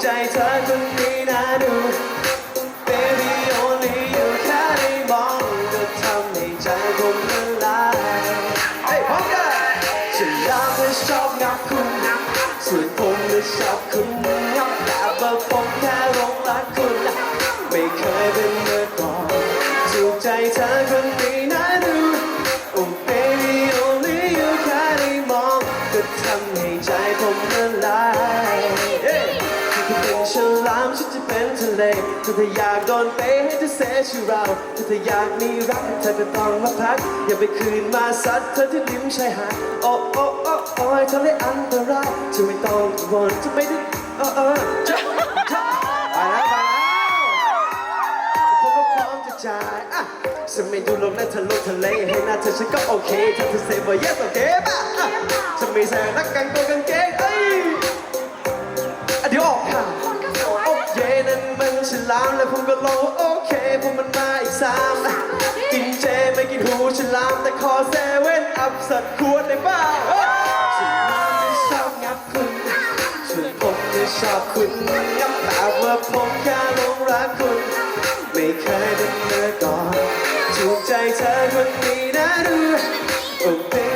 ใจเธอคนนี้นะดู Baby only you แค่ได้มองก็ทำให้ใจผมละลายเฮ้ยพร้อมกันฉันลามไม่ชอบงับคุณส่วนผมไม่ชอบคุณงับแต่เบอร์ผมแค่หลงรักคุณไม่เคยามฉันจะเป็นทะเลถ้าเธออยากโดนเตะให้เธอเสียชื่อเราถ้าเธออยากมีรักเธอก็ต้องมาพัก อย่าไปคืนมาซัดเธอที่ริมชายหาดโอ้โอ้โอ้โอ้ยทะเลอันตรายจะไม่ต้องกังวลจะไม่ได้เออเออจะจะไปแล้วไปแล้วผมก็พร้อมจะจ่ายอะฉันไม่ดูโลกนั้นทะลุทะเลให้หน้าเธอฉันก็โอเคถ้าเธอเซฟว่า yes โอเคป่ะอะฉันไม่ใส่นักกางตัวกางเกงเอ้ยอะเดี๋ยวออกค่ะ ลามแล้วผมก็ลงโอเคผมมันมาอีกสามกินเจไม่กินหูฉลามแต่ขอเซเว่นอัพสักขวดได้เปล่าเอ้ยฉลามไม่ชอบงับคุณส่วนผมไม่ชอบคุณงับแต่ว่าผมแค่หลงรักคุณ ไม่เคยเป็นเมื่อก่อนถูกใจเธอคนนี้นะดู Oh baby only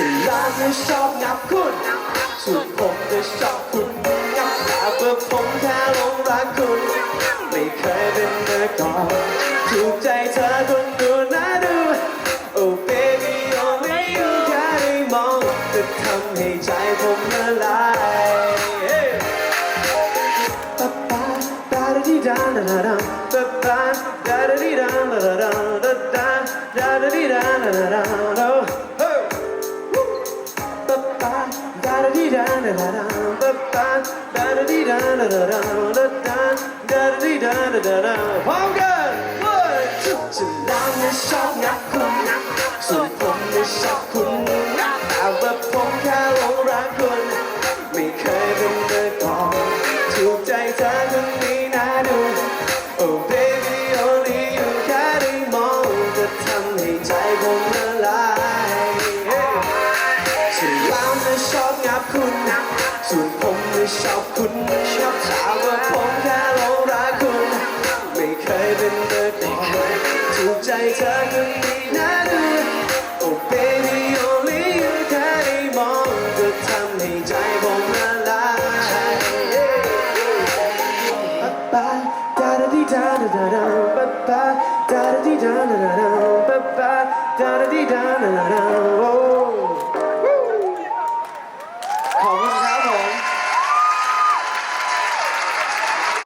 ฉันรักและชอบงับคุณส่วนผมจะชอบคุณงับแต่เพื่อผมแค่ลงรักคุณ ไม่เคยเป็นเมื่อก่อนถูกใจเธอคนดูน่าดู Oh baby only you แค่ได้มองจะทำให้ใจผมละลายปะปะดาดดีดาดาดาปะปะดาดดีดาดาดาดาดาดดีดาดาดา ชอบงับคุณส่วนผมไม่ชอบคุณ คุณส่วนผมไม่ชอบคุณชอบถามว่าผมแค่หลงรักคุณ ไม่เคยเป็นเมื่อก่อถูกใจเธอคนนี้นะดู Oh baby only you แค่ได้มองก็ทำให้ใจผมละลาย Ba da da dee da da da da ba ba da da dee da da da da ba ba da da dee da da da da oh